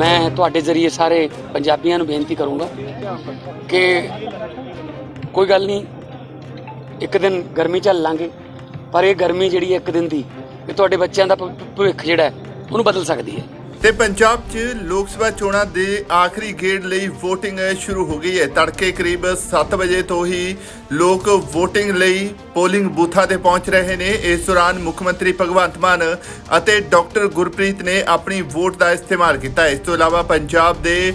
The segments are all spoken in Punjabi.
ਮੈਂ ਤੁਹਾਡੇ ਜ਼ਰੀਏ ਸਾਰੇ ਪੰਜਾਬੀਆਂ ਨੂੰ ਬੇਨਤੀ ਕਰੂੰਗਾ ਕਿ ਕੋਈ ਗੱਲ ਨਹੀਂ, ਇੱਕ ਦਿਨ ਗਰਮੀ ਝੱਲ ਲਾਂਗੇ, ਪਰ ਇਹ ਗਰਮੀ ਜਿਹੜੀ ਹੈ ਇੱਕ ਦਿਨ ਦੀ, ਇਹ ਤੁਹਾਡੇ ਬੱਚਿਆਂ ਦਾ ਭ- ਭਵਿੱਖ ਜਿਹੜਾ ਉਹਨੂੰ ਬਦਲ ਸਕਦੀ ਹੈ। ਤੇ ਪੰਜਾਬ 'ਚ ਲੋਕ ਸਭਾ ਚੋਣਾਂ ਦੇ ਆਖਰੀ ਗੇੜ ਲਈ VOTING ਸ਼ੁਰੂ ਹੋ ਗਈ ਹੈ। ਤੜਕੇ ਕਰੀਬ 7 ਵਜੇ ਤੋਂ ਹੀ ਲੋਕ VOTING ਲਈ ਪੋਲਿੰਗ ਬੂਥਾਂ ਤੇ ਪਹੁੰਚ ਰਹੇ ਨੇ। ਇਸ ਦੌਰਾਨ ਮੁੱਖ ਮੰਤਰੀ ਭਗਵੰਤ ਮਾਨ ਅਤੇ ਡਾਕਟਰ ਗੁਰਪ੍ਰੀਤ ਨੇ ਆਪਣੀ ਵੋਟ ਦਾ ਇਸਤੇਮਾਲ ਕੀਤਾ। ਇਸ ਤੋਂ ਇਲਾਵਾ ਪੰਜਾਬ ਦੇ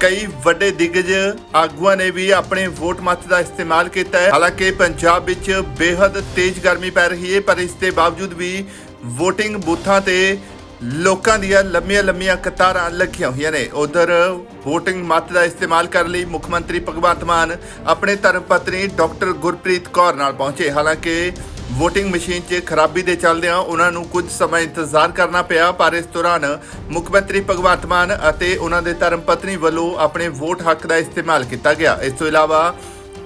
ਕਈ ਵੱਡੇ ਦਿੱਗਜ ਆਗੂਆਂ ਨੇ ਵੀ ਆਪਣੇ ਵੋਟ ਮਤ ਦਾ ਇਸਤੇਮਾਲ ਕੀਤਾ ਹੈ। ਹਾਲਾਂਕਿ ਪੰਜਾਬ ਵਿੱਚ ਬੇहद ਤੇਜ਼ ਗਰਮੀ ਪੈ ਰਹੀ ਹੈ, ਪਰ ਇਸ ਦੇ ਬਾਵਜੂਦ ਵੀ VOTING ਬੂਥਾਂ ਤੇ ਲੋਕਾਂ ਦੀਆਂ ਲੰਮੀਆਂ ਲੰਮੀਆਂ ਕਤਾਰਾਂ ਲੱਗੀਆਂ ਹੋਈਆਂ ਨੇ। ਉਧਰ VOTING ਮਤ ਦਾ ਇਸਤੇਮਾਲ ਕਰਨ ਲਈ ਮੁੱਖ ਮੰਤਰੀ ਭਗਵੰਤ ਮਾਨ ਆਪਣੇ ਧਰਮ ਪਤਨੀ ਡਾਕਟਰ ਗੁਰਪ੍ਰੀਤ ਕੌਰ ਨਾਲ ਪਹੁੰਚੇ। ਹਾਲਾਂਕਿ VOTING ਮਸ਼ੀਨ 'ਚ ਖਰਾਬੀ ਦੇ ਚੱਲਦਿਆਂ ਉਹਨਾਂ ਨੂੰ ਕੁਝ ਸਮਾਂ ਇੰਤਜ਼ਾਰ ਕਰਨਾ ਪਿਆ, ਪਰ ਇਸ ਦੌਰਾਨ ਮੁੱਖ ਮੰਤਰੀ ਭਗਵੰਤ ਮਾਨ ਅਤੇ ਉਹਨਾਂ ਦੇ ਧਰਮ ਪਤਨੀ ਵੱਲੋਂ ਆਪਣੇ ਵੋਟ ਹੱਕ ਦਾ ਇਸਤੇਮਾਲ ਕੀਤਾ ਗਿਆ। ਇਸ ਤੋਂ ਇਲਾਵਾ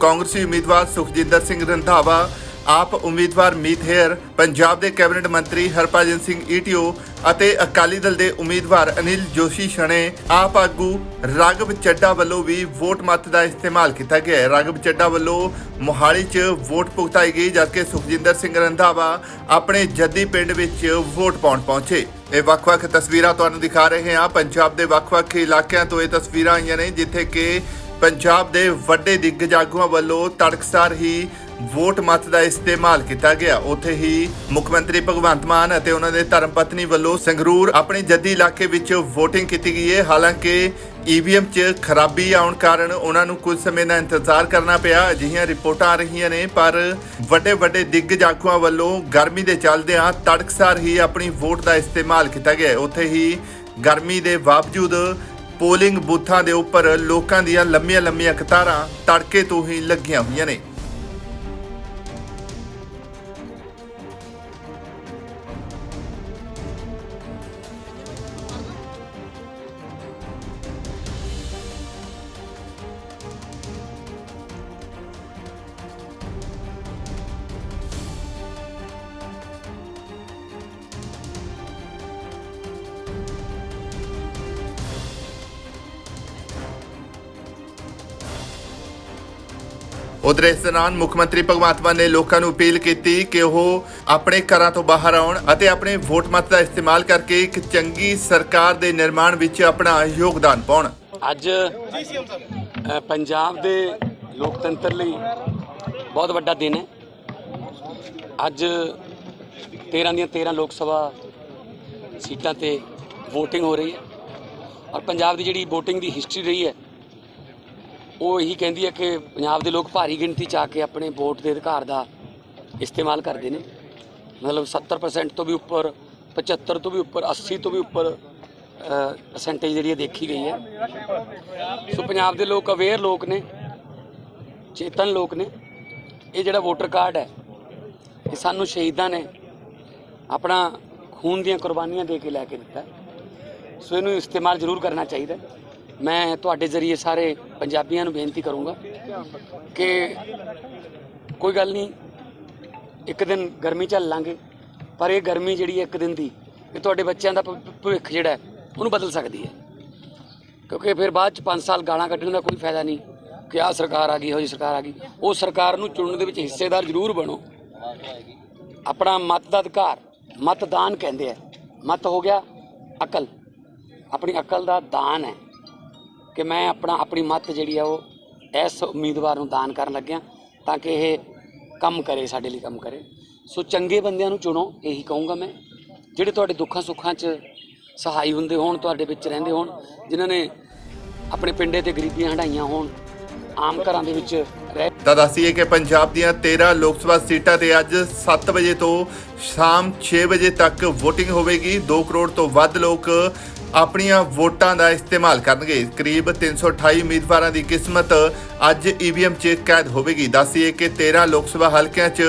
ਕਾਂਗਰਸੀ ਉਮੀਦਵਾਰ ਸੁਖਜਿੰਦਰ ਸਿੰਘ ਰੰਧਾਵਾ ਆਪ ਉਮੀਦਵਾਰ ਮੀਤ ਹੇਅਰ, ਪੰਜਾਬ ਦੇ ਕੈਬਨਿਟ ਮੰਤਰੀ ਹਰਭਜਨ ਸਿੰਘ ਈਟੀਓ ਅਤੇ ਅਕਾਲੀ ਦਲ ਦੇ ਉਮੀਦਵਾਰ ਅਨਿਲ ਜੋਸ਼ੀ ਸ਼ਣੇ ਆਪ ਆਗੂ ਰਾਘਵ ਚੱਡਾ ਵੱਲੋਂ ਵੀ ਵੋਟ ਮਤ ਦਾ ਇਸਤੇਮਾਲ ਕੀਤਾ ਗਿਆ ਹੈ। ਰਾਘਵ ਚੱਡਾ ਵੱਲੋਂ ਮੋਹਾਲੀ 'ਚ ਵੋਟ ਭੁਗਤਾਈ ਗਈ, ਜਦਕਿ ਸੁਖਜਿੰਦਰ ਸਿੰਘ ਰੰਧਾਵਾ ਆਪਣੇ ਜੱਦੀ ਪਿੰਡ ਵਿੱਚ ਵੋਟ ਪਾਉਣ ਪਹੁੰਚੇ। ਇਹ ਵੱਖ-ਵੱਖ ਤਸਵੀਰਾਂ ਤੁਹਾਨੂੰ ਦਿਖਾ ਰਹੇ ਹਾਂ। ਪੰਜਾਬ ਦੇ ਵੱਖ-ਵੱਖ ਇਲਾਕਿਆਂ ਤੋਂ ਇਹ ਤਸਵੀਰਾਂ ਆਈਆਂ ਨੇ, ਜਿੱਥੇ ਕਿ ਪੰਜਾਬ ਦੇ ਵੱਡੇ ਦਿੱਗਜ ਆਗੂਆਂ ਵੱਲੋਂ ਤੜਕਸਾਰ ਹੀ ਵੋਟ ਮਤ ਦਾ ਇਸਤੇਮਾਲ ਕੀਤਾ ਗਿਆ। ਉੱਥੇ ਹੀ ਮੁੱਖ ਮੰਤਰੀ ਭਗਵੰਤ ਮਾਨ ਅਤੇ ਉਹਨਾਂ ਦੇ ਧਰਮ ਪਤਨੀ ਵੱਲੋਂ ਸੰਗਰੂਰ ਆਪਣੇ ਜੱਦੀ ਇਲਾਕੇ ਵਿੱਚ VOTING ਕੀਤੀ ਗਈ ਹੈ। ਹਾਲਾਂਕਿ EVM 'ਚ ਖਰਾਬੀ ਆਉਣ ਕਾਰਨ ਉਹਨਾਂ ਨੂੰ ਕੁਝ ਸਮੇਂ ਦਾ ਇੰਤਜ਼ਾਰ ਕਰਨਾ ਪਿਆ। ਅਜਿਹੀਆਂ ਰਿਪੋਰਟਾਂ ਆ ਰਹੀਆਂ ਨੇ, ਪਰ ਵੱਡੇ ਵੱਡੇ ਦਿੱਗਜ ਆਗੂਆਂ ਵੱਲੋਂ ਗਰਮੀ ਦੇ ਚੱਲਦਿਆਂ ਤੜਕਸਾਰ ਹੀ ਆਪਣੀ ਵੋਟ ਦਾ ਇਸਤੇਮਾਲ ਕੀਤਾ ਗਿਆ ਉੱਥੇ ਹੀ ਗਰਮੀ ਦੇ ਬਾਵਜੂਦ ਪੋਲਿੰਗ ਬੂਥਾਂ ਦੇ ਉੱਪਰ ਲੋਕਾਂ ਦੀਆਂ ਲੰਮੀਆਂ ਲੰਮੀਆਂ ਕਤਾਰਾਂ ਤੜਕੇ ਤੋਂ ਹੀ ਲੱਗੀਆਂ ਹੋਈਆਂ ਨੇ। ਉਧਰ ਇਸ ਦੌਰਾਨ ਮੁੱਖ ਮੰਤਰੀ ਭਗਵੰਤ ਮਾਨ ਨੇ ਲੋਕਾਂ ਨੂੰ ਅਪੀਲ ਕੀਤੀ ਕਿ ਉਹ ਆਪਣੇ ਘਰਾਂ ਤੋਂ ਬਾਹਰ ਆਉਣ ਅਤੇ ਆਪਣੇ ਵੋਟ ਮਤ ਦਾ ਇਸਤੇਮਾਲ ਕਰਕੇ ਇੱਕ ਚੰਗੀ ਸਰਕਾਰ ਦੇ ਨਿਰਮਾਣ ਵਿੱਚ ਆਪਣਾ ਯੋਗਦਾਨ ਪਾਉਣ। ਅੱਜ ਪੰਜਾਬ ਦੇ ਲੋਕਤੰਤਰ ਲਈ ਬਹੁਤ ਵੱਡਾ ਦਿਨ ਹੈ। ਅੱਜ 13 ਦੀਆਂ 13 ਲੋਕ ਸਭਾ ਸੀਟਾਂ ਤੇ VOTING ਹੋ ਰਹੀ ਹੈ। ਔਰ ਪੰਜਾਬ ਦੀ ਜਿਹੜੀ VOTING ਦੀ ਹਿਸਟਰੀ ਰਹੀ ਹੈ ਉਹ ਇਹੀ ਕਹਿੰਦੀ ਹੈ ਕਿ ਪੰਜਾਬ ਦੇ ਲੋਕ ਭਾਰੀ ਗਿਣਤੀ ਚ ਆ ਕੇ ਆਪਣੇ ਵੋਟ ਦੇ ਅਧਿਕਾਰ ਦਾ ਇਸਤੇਮਾਲ ਕਰਦੇ ਨੇ। ਮਤਲਬ 70% ਤੋਂ ਵੀ ਉੱਪਰ 75 ਤੋਂ ਵੀ ਉੱਪਰ 80 ਤੋਂ ਵੀ ਉੱਪਰ ਪਰਸੈਂਟੇਜ ਜਿਹੜੀ ਹੈ ਦੇਖੀ ਗਈ ਹੈ। ਸੋ ਪੰਜਾਬ ਦੇ ਲੋਕ ਅਵੇਅਰ ਲੋਕ ਨੇ, ਚੇਤਨ ਲੋਕ ਨੇ। ਇਹ ਜਿਹੜਾ ਵੋਟਰ ਕਾਰਡ ਹੈ, ਇਹ ਸਾਨੂੰ ਸ਼ਹੀਦਾਂ ਨੇ ਆਪਣਾ ਖੂਨ ਦੀਆਂ ਕੁਰਬਾਨੀਆਂ ਦੇ ਕੇ ਲੈ ਕੇ ਦਿੱਤਾ। ਸੋ ਇਹਨੂੰ ਇਸਤੇਮਾਲ ਜ਼ਰੂਰ ਕਰਨਾ ਚਾਹੀਦਾ ਮੈਂ ਤੁਹਾਡੇ ਜ਼ਰੀਏ ਸਾਰੇ ਪੰਜਾਬੀਆਂ ਨੂੰ ਬੇਨਤੀ ਕਰੂੰਗਾ ਕਿ ਕੋਈ ਗੱਲ ਨਹੀਂ, ਇੱਕ ਦਿਨ ਗਰਮੀ ਝੱਲ ਲਾਂਗੇ, ਪਰ ਇਹ ਗਰਮੀ ਜਿਹੜੀ ਹੈ ਇੱਕ ਦਿਨ ਦੀ, ਇਹ ਤੁਹਾਡੇ ਬੱਚਿਆਂ ਦਾ ਭ- ਭਵਿੱਖ ਜਿਹੜਾ ਉਹਨੂੰ ਬਦਲ ਸਕਦੀ ਹੈ। ਕਿਉਂਕਿ ਫਿਰ ਬਾਅਦ ਚ 5 ਸਾਲ ਗਾਲਾਂ ਕੱਢਣ ਦਾ ਕੋਈ ਫਾਇਦਾ ਨਹੀਂ ਕਿ ਆਹ ਸਰਕਾਰ ਆ ਗਈ ਉਹ ਜੀ ਸਰਕਾਰ ਆ ਗਈ। ਉਹ ਸਰਕਾਰ ਨੂੰ ਚੁਣਨ ਦੇ ਵਿੱਚ ਹਿੱਸੇਦਾਰ ਜ਼ਰੂਰ ਬਣੋ। ਆਪਣਾ ਮਤ ਦਾ ਅਧਿਕਾਰ, ਮਤਦਾਨ ਕਹਿੰਦੇ ਆ। ਮਤ ਹੋ ਗਿਆ ਅਕਲ। ਆਪਣੀ ਅਕਲ ਦਾ ਦਾਨ ਹੈ। ਕਿ ਮੈਂ ਆਪਣਾ, ਆਪਣੀ ਮੱਤ ਜਿਹੜੀ ਆ ਉਹ ਇਸ ਉਮੀਦਵਾਰ ਨੂੰ ਦਾਨ ਕਰਨ ਲੱਗਿਆ ਤਾਂ ਕਿ ਇਹ ਕੰਮ ਕਰੇ, ਸਾਡੇ ਲਈ ਕੰਮ ਕਰੇ। ਸੋ ਚੰਗੇ ਬੰਦਿਆਂ ਨੂੰ ਚੁਣੋ, ਇਹੀ ਕਹੂੰਗਾ ਮੈਂ। ਜਿਹੜੇ ਤੁਹਾਡੇ ਦੁੱਖਾਂ ਸੁੱਖਾਂ 'ਚ ਸਹਾਈ ਹੁੰਦੇ ਹੋਣ, ਤੁਹਾਡੇ ਵਿੱਚ ਰਹਿੰਦੇ ਹੋਣ, ਜਿਨ੍ਹਾਂ ਨੇ ਆਪਣੇ ਪਿੰਡੇ ਤੇ ਗਰੀਬੀਆਂ ਹੰਢਾਈਆਂ ਹੋਣ, ਆਮ ਘਰਾਂ ਦੇ ਵਿੱਚ ਰਹਿ ਤਾਂ ਦੱਸੀਏ ਕਿ ਪੰਜਾਬ ਦੀਆਂ 13 ਲੋਕ ਸਭਾ ਸੀਟਾਂ ਤੇ ਅੱਜ 7 ਵਜੇ ਤੋਂ ਸ਼ਾਮ 6 ਵਜੇ ਤੱਕ VOTING ਹੋਵੇਗੀ। 2 ਕਰੋੜ ਤੋਂ ਵੱਧ ਲੋਕ ਆਪਣੀਆਂ ਵੋਟਾਂ ਦਾ ਇਸਤੇਮਾਲ ਕਰਨਗੇ। ਕਰੀਬ 328 ਉਮੀਦਵਾਰਾਂ ਦੀ ਕਿਸਮਤ ਅੱਜ EVM 'ਚ ਕੈਦ ਹੋਵੇਗੀ। ਦੱਸੀਏ ਕਿ 13 ਲੋਕ ਸਭਾ ਹਲਕਿਆਂ 'ਚ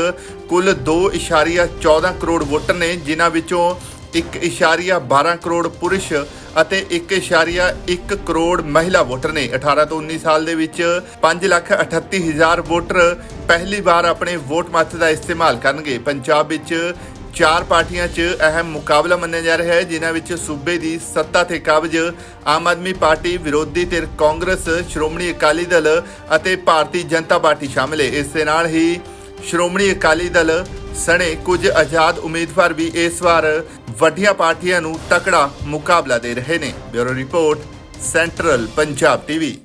ਕੁੱਲ 2.14 ਕਰੋੜ ਵੋਟਰ ਨੇ ਜਿਨ੍ਹਾਂ ਵਿੱਚੋਂ 1.12 ਕਰੋੜ ਪੁਰਸ਼ ਅਤੇ 1.1 ਕਰੋੜ ਮਹਿਲਾ ਵੋਟਰ ਨੇ। 18 ਤੋਂ 19 ਸਾਲ ਦੇ ਵਿੱਚ 5,38,000 ਵੋਟਰ ਪਹਿਲੀ ਵਾਰ ਆਪਣੇ ਵੋਟ ਮਤ ਦਾ ਇਸਤੇਮਾਲ ਕਰਨਗੇ। ਪੰਜਾਬ ਵਿੱਚ ਚਾਰ ਪਾਰਟੀਆਂ 'ਚ ਅਹਿਮ ਮੁਕਾਬਲਾ ਮੰਨਿਆ ਜਾ ਰਿਹਾ ਹੈ, ਜਿਨ੍ਹਾਂ ਵਿੱਚ ਸੂਬੇ ਦੀ ਸੱਤਾ ਤੇ ਕਬਜ਼ ਆਮ ਆਦਮੀ ਪਾਰਟੀ ਵਿਰੋਧੀ ਧਿਰ ਕਾਂਗਰਸ, ਸ਼੍ਰੋਮਣੀ ਅਕਾਲੀ ਦਲ ਅਤੇ ਭਾਰਤੀ ਜਨਤਾ ਪਾਰਟੀ ਸ਼ਾਮਲ ਹੈ। ਇਸ ਦੇ ਨਾਲ ਹੀ ਸ਼੍ਰੋਮਣੀ ਅਕਾਲੀ ਦਲ ਸਣੇ ਕੁਝ ਆਜ਼ਾਦ ਉਮੀਦਵਾਰ ਵੀ ਇਸ ਵਾਰ ਵੱਡੀਆਂ ਪਾਰਟੀਆਂ ਨੂੰ ਤਕੜਾ ਮੁਕਾਬਲਾ ਦੇ ਰਹੇ ਨੇ। Bureau report, central Punjab TV.